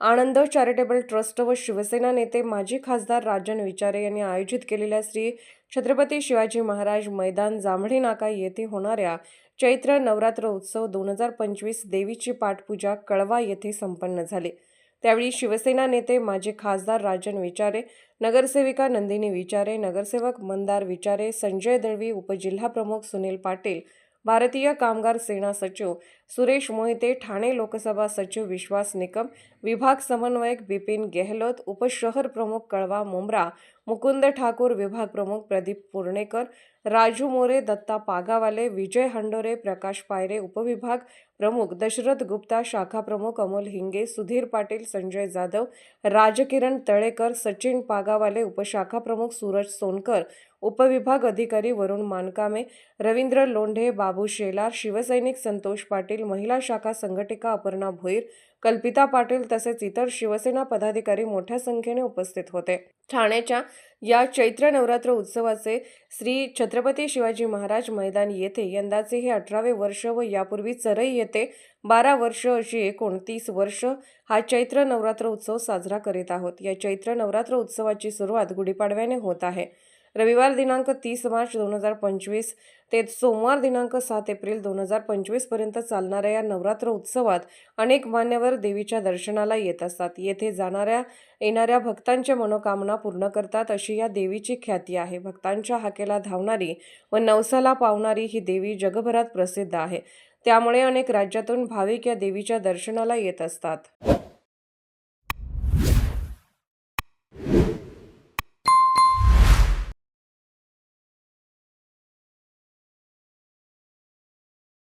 आनंद charitable trust व शिवसेना नेते माजी खासदार राजन विचारे यांनी आयोजित केलेल्या श्री छत्रपती शिवाजी महाराज मैदान जांभळी नाका येथे होणाऱ्या चैत्र नवरात्र उत्सव दोन हजार पंचवीस देवीची पाठपूजा कळवा येथे संपन्न झाली. त्यावेळी शिवसेना नेते माजी खासदार राजन विचारे नगरसेविका नंदिनी विचारे नगरसेवक मंदार विचारे संजय दळवी उपजिल्हाप्रमुख सुनील पाटील भारतीय कामगार सेना सचिव सुरेश मोहिते ठाणे लोकसभा सचिव विश्वास निकम विभाग समन्वयक बिपिन गेहलोत उपशहर प्रमुख कळवा मुंब्रा मुकुंद ठाकूर विभाग प्रमुख प्रदीप पुर्णेकर राजू मोरे दत्ता पागावाले विजय हंडोरे प्रकाश पायरे उपविभाग प्रमुख दशरथ गुप्ता शाखा प्रमुख अमोल हिंगे सुधीर पाटील संजय जाधव राजकिरण तळेकर सचिन पागावाले उपशाखा प्रमुख सूरज सोनकर उपविभाग अधिकारी वरुण मानकामे रवींद्र लोंढे बाबू शेलार शिवसैनिक संतोष पाटील महिला शाखा संघटिका अपर्णा भोईर कल्पिता पाटील तसेच इतर शिवसेना पदाधिकारी मोठ्या संख्येने उपस्थित होते. ठाण्याच्या या चैत्र नवरात्र उत्सवाचे श्री छत्रपती शिवाजी महाराज मैदान येथे यंदाचे हे अठरावे वर्ष व यापूर्वी चरई येथे बारा वर्ष अशी एकोणतीस वर्ष हा चैत्र नवरात्र उत्सव साजरा करीत आहोत. या चैत्र नवरात्र उत्सवाची सुरुवात गुढीपाडव्याने होत आहे. रविवार दिनांक तीस मार्च दोन हजार पंचवीस ते सोमवार दिनांक सात एप्रिल दोन हजार पंचवीसपर्यंत चालणाऱ्या या नवरात्र उत्सवात अनेक मान्यवर देवीच्या दर्शनाला येत असतात. येथे जाणाऱ्या येणाऱ्या भक्तांच्या मनोकामना पूर्ण करतात अशी या देवीची ख्याती आहे. भक्तांच्या हाकेला धावणारी व नवसाला पावणारी ही देवी जगभरात प्रसिद्ध आहे. त्यामुळे अनेक राज्यातून भाविक या देवीच्या दर्शनाला येत असतात.